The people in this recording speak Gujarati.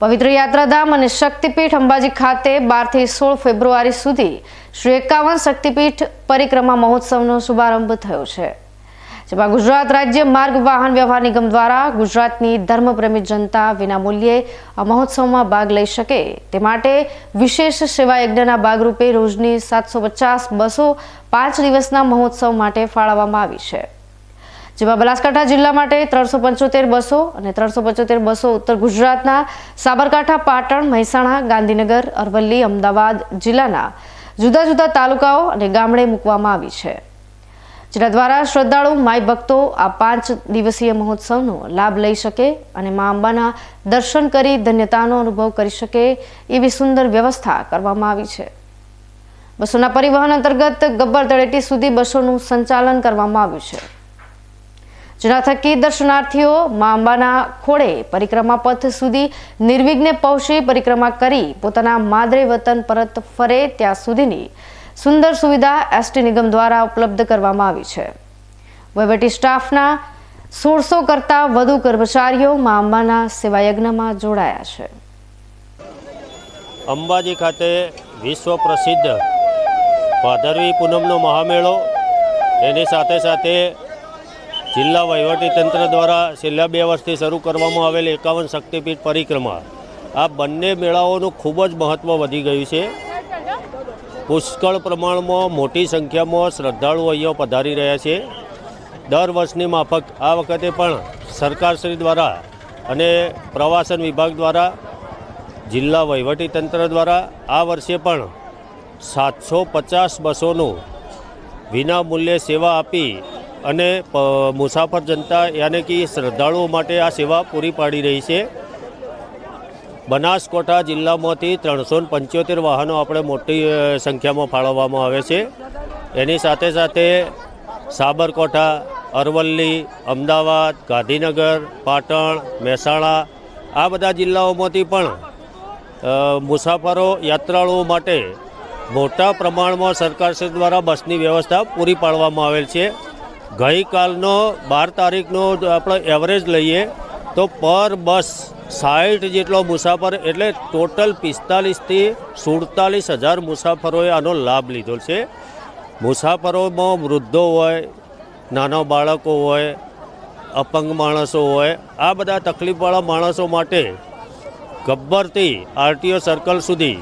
પવિત્ર યાત્રાધામ અને શક્તિપીઠ અંબાજી ખાતે બારથી સોળ ફેબ્રુઆરી સુધી શ્રી એકાવન શક્તિપીઠ પરિક્રમા મહોત્સવનો શુભારંભ થયો છે, જેમાં ગુજરાત રાજ્ય માર્ગ વાહન વ્યવહાર નિગમ દ્વારા ગુજરાતની ધર્મપ્રેમી જનતા વિનામૂલ્યે આ મહોત્સવમાં ભાગ લઈ શકે તે માટે વિશેષ સેવા યજ્ઞના ભાગરૂપે રોજની સાતસો પચાસ બસો પાંચ દિવસના મહોત્સવ માટે ફાળવવામાં આવી છે. જેમાં બનાસકાંઠા જિલ્લા માટે ત્રણસો પંચોતેર બસો અને ત્રણસો પંચોતેર બસો ઉત્તર ગુજરાતના સાબરકાંઠા, પાટણ, મહેસાણા, ગાંધીનગર, અરવલ્લી, અમદાવાદ જિલ્લાના જુદા જુદા તાલુકાઓ અને ગામડે મૂકવામાં આવી છે. જેના દ્વારા શ્રદ્ધાળુ માય ભક્તો આ પાંચ દિવસીય મહોત્સવનો લાભ લઈ શકે અને મા અંબાના દર્શન કરી ધન્યતાનો અનુભવ કરી શકે એવી સુંદર વ્યવસ્થા કરવામાં આવી છે. બસોના પરિવહન અંતર્ગત ગબ્બર તળેટી સુધી બસોનું સંચાલન કરવામાં આવ્યું છે. જેના થકી દર્શનાર્થીઓ મા અંબાના ખોળે પરિક્રમા પથ સુધી નિર્વિઘ્ને પહોંચી પરિક્રમા કરી પોતાના માદરે વતન પરત ફરે ત્યાં સુધીની સુંદર સુવિધા એસટી નિગમ દ્વારા ઉપલબ્ધ કરવામાં આવી છે. વહીવટી સ્ટાફના સોળસો કરતાં વધુ કર્મચારીઓ મા અંબાના સેવાયજ્ઞમાં જોડાયા છે. અંબાજી ખાતે વિશ્વ પ્રસિદ્ધ ભાદરવી પૂનમનો મહામેળો, એની સાથે સાથે જિલ્લા વહીવટીતંત્ર દ્વારા છેલ્લા બે વર્ષથી શરૂ કરવામાં આવેલ એકાવન શક્તિપીઠ પરિક્રમા. આ બંને મેળાઓનું ખૂબ જ મહત્ત્વ વધી ગયું છે. પુષ્કળ પ્રમાણમાં મોટી સંખ્યામાં શ્રદ્ધાળુઓ અહીંયા પધારી રહ્યા છે. દર વર્ષની માફક આ વખતે પણ સરકારશ્રી દ્વારા અને પ્રવાસન વિભાગ દ્વારા, જિલ્લા વહીવટીતંત્ર દ્વારા આ વર્ષે પણ સાતસો પચાસ બસોનું વિના મૂલ્યે સેવા આપી અને મુસાફર જનતા યાને કે શ્રદ્ધાળુઓ માટે આ સેવા પૂરી પાડી રહી છે. બનાસકોઠા જિલ્લામાંથી ત્રણસો પંચોતેર વાહનો આપણે મોટી સંખ્યામાં ફાળવવામાં આવે છે. એની સાથે સાથે સાબરકોઠા, અરવલ્લી, અમદાવાદ, ગાંધીનગર, પાટણ, મહેસાણા આ બધા જિલ્લાઓમાંથી પણ મુસાફરો યાત્રાળુઓ માટે મોટા પ્રમાણમાં સરકારશ્રી દ્વારા બસની વ્યવસ્થા પૂરી પાડવામાં આવેલ છે. ગઈકાલનો બાર તારીખનો આપણે એવરેજ લઈએ તો પર બસ સાઠ જેટલો મુસાફર એટલે ટોટલ પિસ્તાલીસથી સુડતાલીસ હજાર મુસાફરોએ આનો લાભ લીધો છે. મુસાફરોમાં વૃદ્ધો હોય, નાના બાળકો હોય, અપંગ માણસો હોય, આ બધા તકલીફવાળા માણસો માટે ગબ્બરથી આરટીઓ સર્કલ સુધી